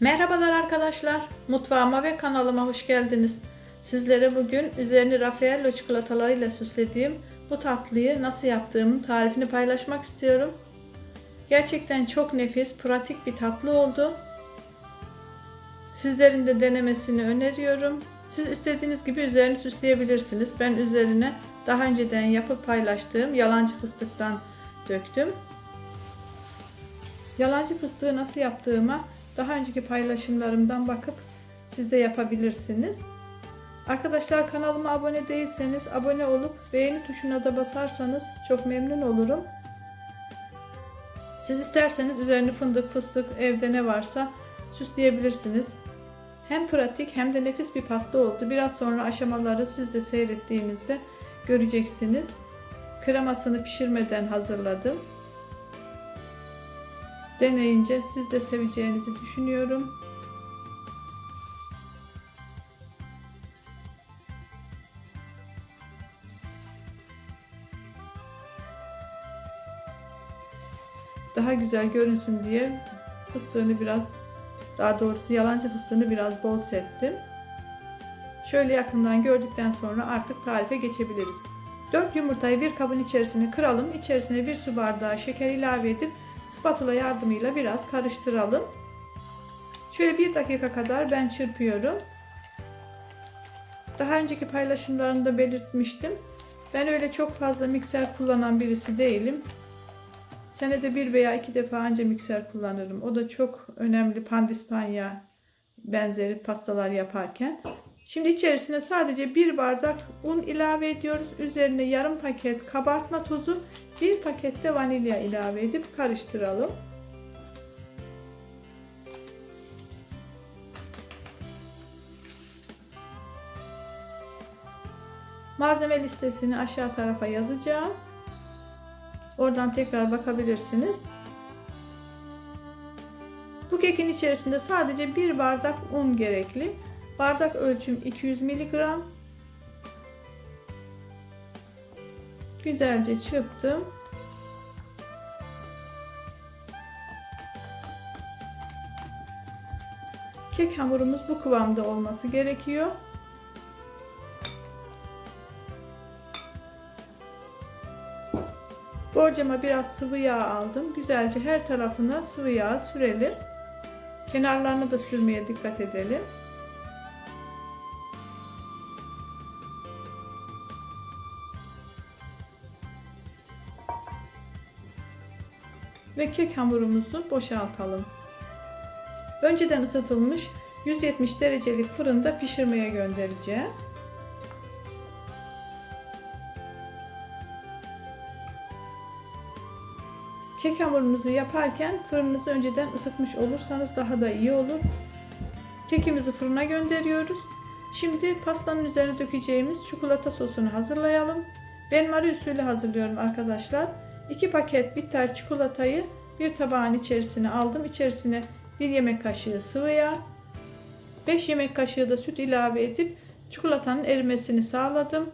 Merhabalar arkadaşlar. Mutfağıma ve kanalıma hoş geldiniz. Sizlere bugün üzerini Raffaello çikolatalarıyla süslediğim bu tatlıyı nasıl yaptığımın tarifini paylaşmak istiyorum. Gerçekten çok nefis, pratik bir tatlı oldu. Sizlerin de denemesini öneriyorum. Siz istediğiniz gibi üzerini süsleyebilirsiniz. Ben üzerine daha önceden yapıp paylaştığım yalancı fıstıktan döktüm. Yalancı fıstığı nasıl yaptığıma daha önceki paylaşımlarımdan bakıp siz de yapabilirsiniz. Arkadaşlar kanalıma abone değilseniz abone olup beğeni tuşuna da basarsanız çok memnun olurum. Siz isterseniz üzerini fındık, fıstık, evde ne varsa süsleyebilirsiniz. Hem pratik hem de nefis bir pasta oldu. Biraz sonra aşamaları siz de seyrettiğinizde göreceksiniz. Kremasını pişirmeden hazırladım. Deneyince siz de seveceğinizi düşünüyorum. Daha güzel görünsün diye fıstığını biraz daha doğrusu yalancı fıstığını biraz bol serptim. Şöyle yakından gördükten sonra artık tarife geçebiliriz. 4 yumurtayı bir kabın içerisine kıralım. İçerisine bir su bardağı şeker ilave edip spatula yardımıyla biraz karıştıralım. Şöyle bir dakika kadar ben çırpıyorum. Daha önceki paylaşımlarımda belirtmiştim. Ben öyle çok fazla mikser kullanan birisi değilim. Senede bir veya iki defa anca mikser kullanırım. O da çok önemli pandispanya benzeri pastalar yaparken. Şimdi içerisine sadece bir bardak un ilave ediyoruz. Üzerine yarım paket kabartma tozu, bir paket de vanilya ilave edip karıştıralım. Malzeme listesini aşağı tarafa yazacağım. Oradan tekrar bakabilirsiniz. Bu kekin içerisinde sadece bir bardak un gerekli. Bardak ölçüm 200 mg. Güzelce çırptım. Kek hamurumuz bu kıvamda olması gerekiyor. Borcama biraz sıvı yağ aldım. Güzelce her tarafına sıvı yağ sürelim. Kenarlarına da sürmeye dikkat edelim. Ve kek hamurumuzu boşaltalım. Önceden ısıtılmış 170 derecelik fırında pişirmeye göndereceğim. Kek hamurunuzu yaparken fırınınızı önceden ısıtmış olursanız daha da iyi olur. Kekimizi fırına gönderiyoruz. Şimdi pastanın üzerine dökeceğimiz çikolata sosunu hazırlayalım. Ben mari usulü hazırlıyorum arkadaşlar. 2 paket bitter çikolatayı bir tabağın içerisine aldım. İçerisine 1 yemek kaşığı sıvı yağ, 5 yemek kaşığı da süt ilave edip çikolatanın erimesini sağladım.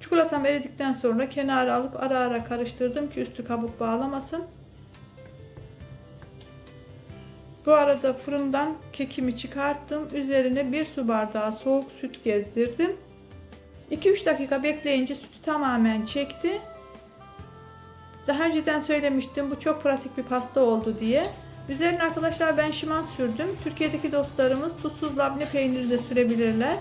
Çikolatam eridikten sonra kenara alıp ara ara karıştırdım ki üstü kabuk bağlamasın. Bu arada fırından kekimi çıkarttım. Üzerine bir su bardağı soğuk süt gezdirdim. 2-3 dakika bekleyince sütü tamamen çekti. Daha önceden söylemiştim bu çok pratik bir pasta oldu diye. Üzerine arkadaşlar ben şimant sürdüm. Türkiye'deki dostlarımız tuzsuz labne peyniri de sürebilirler.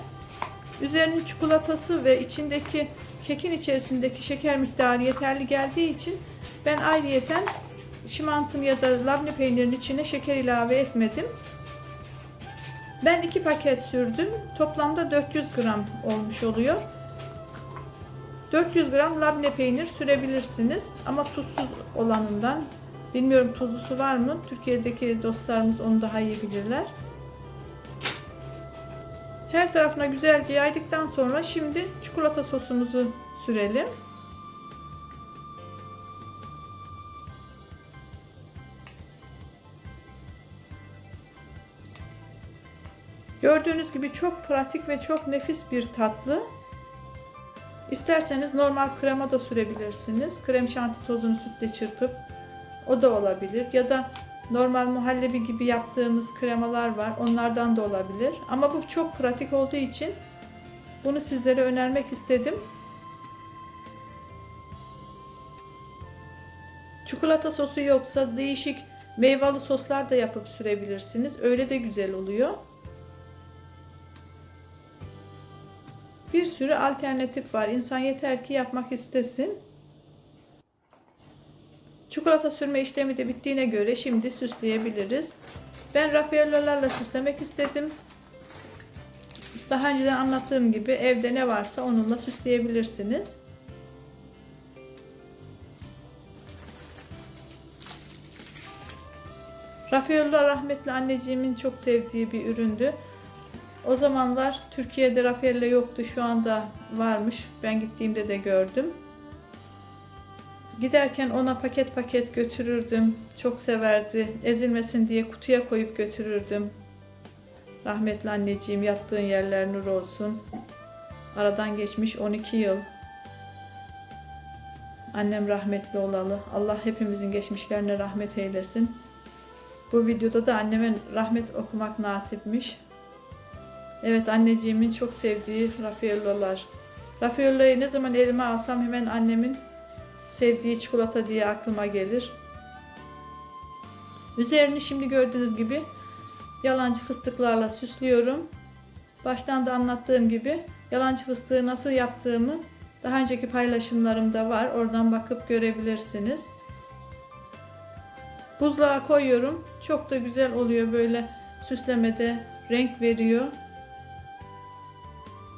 Üzerinin çikolatası ve içindeki kekin içerisindeki şeker miktarı yeterli geldiği için ben ayrıyeten şimantım ya da labne peynirinin içine şeker ilave etmedim. Ben iki paket sürdüm. Toplamda 400 gram olmuş oluyor. 400 gram labne peynir sürebilirsiniz ama tuzsuz olanından. Bilmiyorum tuzlusu var mı? Türkiye'deki dostlarımız onu daha iyi bilirler. Her tarafına güzelce yaydıktan sonra şimdi çikolata sosumuzu sürelim. Gördüğünüz gibi çok pratik ve çok nefis bir tatlı. İsterseniz normal krema da sürebilirsiniz. Krem şanti tozunu sütle çırpıp o da olabilir. Ya da normal muhallebi gibi yaptığımız kremalar var. Onlardan da olabilir. Ama bu çok pratik olduğu için bunu sizlere önermek istedim. Çikolata sosu yoksa değişik meyveli soslar da yapıp sürebilirsiniz. Öyle de güzel oluyor. Sürü alternatif var. İnsan yeter ki yapmak istesin. Çikolata sürme işlemi de bittiğine göre şimdi süsleyebiliriz. Ben raffaellolarla süslemek istedim. Daha önceden anlattığım gibi evde ne varsa onunla süsleyebilirsiniz. Raffaello rahmetli anneciğimin çok sevdiği bir üründü. O zamanlar Türkiye'de Raffaello yoktu. Şu anda varmış. Ben gittiğimde de gördüm. Giderken ona paket paket götürürdüm. Çok severdi. Ezilmesin diye kutuya koyup götürürdüm. Rahmetli anneciğim yattığın yerler nur olsun. Aradan geçmiş 12 yıl. Annem rahmetli olalı. Allah hepimizin geçmişlerine rahmet eylesin. Bu videoda da anneme rahmet okumak nasipmiş. Evet anneciğimin çok sevdiği Raffaello'lar. Raffaello'yu ne zaman elime alsam hemen annemin sevdiği çikolata diye aklıma gelir. Üzerini şimdi gördüğünüz gibi yalancı fıstıklarla süslüyorum. Baştan da anlattığım gibi yalancı fıstığı nasıl yaptığımı daha önceki paylaşımlarımda var. Oradan bakıp görebilirsiniz. Buzluğa koyuyorum. Çok da güzel oluyor böyle süslemede renk veriyor.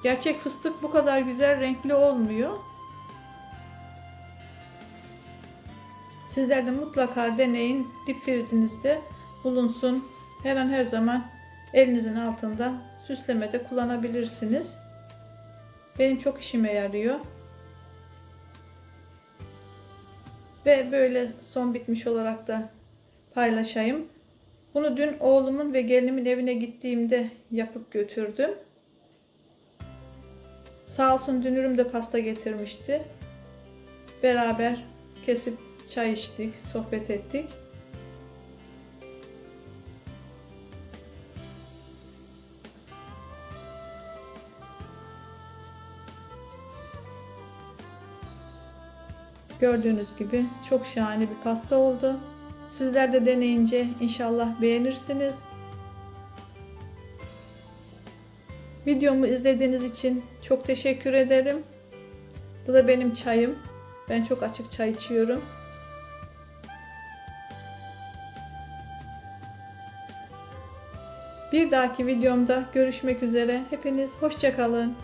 Gerçek fıstık bu kadar güzel renkli olmuyor. Sizler de mutlaka deneyin. Dip frizinizde bulunsun. Her an her zaman elinizin altında süslemede kullanabilirsiniz. Benim çok işime yarıyor. Ve böyle son bitmiş olarak da paylaşayım. Bunu dün oğlumun ve gelinimin evine gittiğimde yapıp götürdüm. Sağ olsun dünürüm de pasta getirmişti. Beraber kesip çay içtik, sohbet ettik. Gördüğünüz gibi çok şahane bir pasta oldu. Sizler de deneyince inşallah beğenirsiniz. Videomu izlediğiniz için çok teşekkür ederim. Bu da benim çayım. Ben çok açık çay içiyorum. Bir dahaki videomda görüşmek üzere. Hepiniz hoşçakalın.